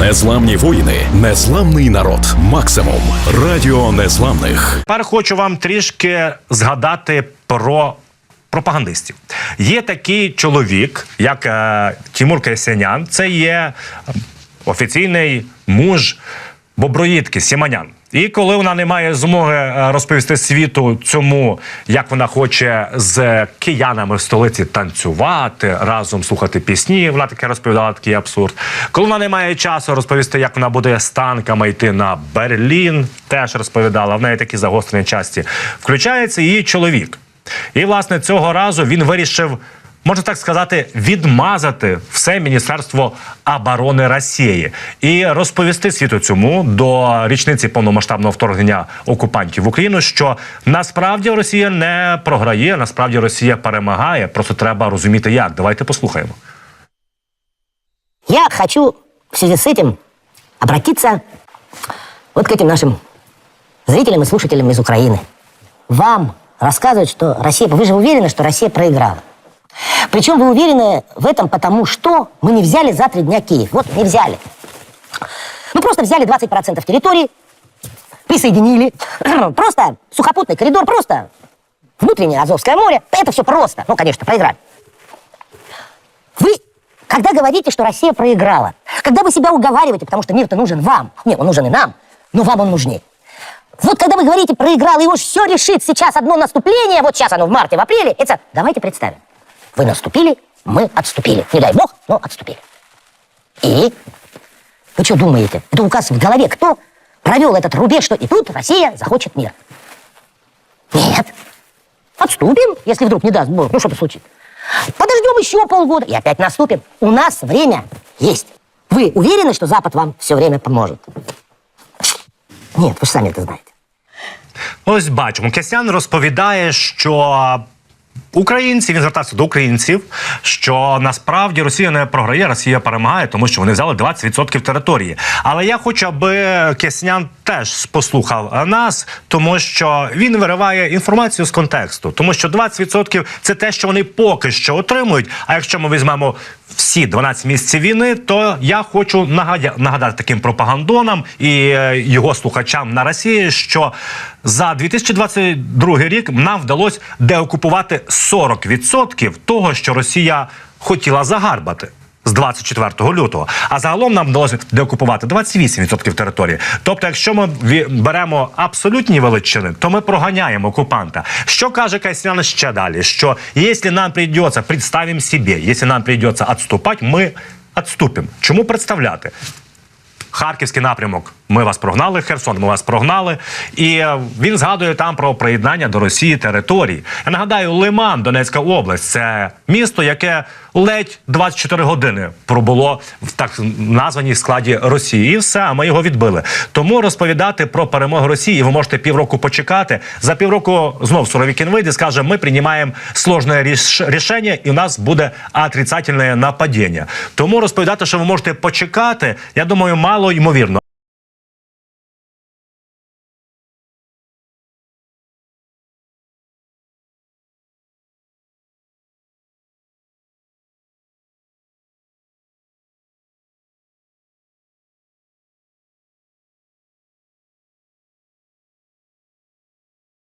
Незламні воїни, незламний народ. Максимум. Радіо незламних. Тепер хочу вам трішки згадати про пропагандистів. Є такий чоловік, як е, Тімур Кесенян. Це є е, офіційний муж Боброїдки Сіманян. І коли вона не має змоги е, розповісти світу цьому, як вона хоче з киянами в столиці танцювати, разом слухати пісні, вона таке розповідала такий абсурд. Коли вона не має часу розповісти, як вона буде з танками йти на Берлін, теж розповідала. В неї такі загострені часті. Включається її чоловік. І власне цього разу він вирішив Можна так сказати, відмазати все Міністерство оборони Росії і розповісти світу цьому до річниці повномасштабного вторгнення окупантів в Україну, що насправді Росія не програє, насправді Росія перемагає. Просто треба розуміти, як. Давайте послухаємо. Я хочу в связи с этим обратиться вот к этим нашим зрителям и слушателям из Украины. Вам рассказывать, что Россия... Вы же уверены, что Россия проиграла. Причем вы уверены в этом потому, что мы не взяли за три дня Киев. Вот не взяли. Мы просто взяли 20% территории, присоединили. Просто сухопутный коридор, просто внутреннее Азовское море. Это все просто. Ну, конечно, проиграли. Вы, когда говорите, что Россия проиграла, когда вы себя уговариваете, потому что мир-то нужен вам, нет, он нужен и нам, но вам он нужнее. Вот когда вы говорите проиграл, и уж все решит сейчас одно наступление, вот сейчас оно в марте, в апреле, это давайте представим. Вы наступили, мы отступили. Не дай бог, но отступили. И вы что думаете? Это у вас в голове кто провел этот рубеж, что и тут Россия захочет мир? Нет. Отступим, если вдруг не даст Бог. Ну, что-то случится. Подождем еще полгода и опять наступим. У нас время есть. Вы уверены, что Запад вам все время поможет? Нет, вы же сами это знаете. Ось бачимо, Кесян розповідає, що. Українці він звертався до українців, що насправді Росія не програє, Росія перемагає, тому що вони взяли 20% території. Але я хочу, аби Кеснян теж послухав нас, тому що він вириває інформацію з контексту, тому що 20% – це те, що вони поки що отримують. А якщо ми візьмемо всі 12 місяців війни, то я хочу нагадя- нагадати таким пропагандонам і е, його слухачам на Росії, що за 2022 рік нам вдалося деокупувати 40% того, що Росія хотіла загарбати. З 24 лютого, а загалом нам вдалося деокупувати 28% території. Тобто, якщо ми беремо абсолютні величини, то ми проганяємо окупанта. Що каже Кайсян ще далі? Що якщо нам прийдеться, представимо собі, якщо нам прийдеться відступати, ми відступимо. Чому представляти? Харківський напрямок. Ми вас прогнали, Херсон, ми вас прогнали. І е, він згадує там про приєднання до Росії територій. Я нагадаю, Лиман, Донецька область це місто, яке ледь 24 години пробуло в так названій складі Росії. І все, а ми його відбили. Тому розповідати про перемогу Росії ви можете півроку почекати. За півроку знов Суровікін вийде, скаже: ми приймаємо сложне ріш- рішення, і у нас буде отрицательне нападіння. Тому розповідати, що ви можете почекати, я думаю, мало ймовірно.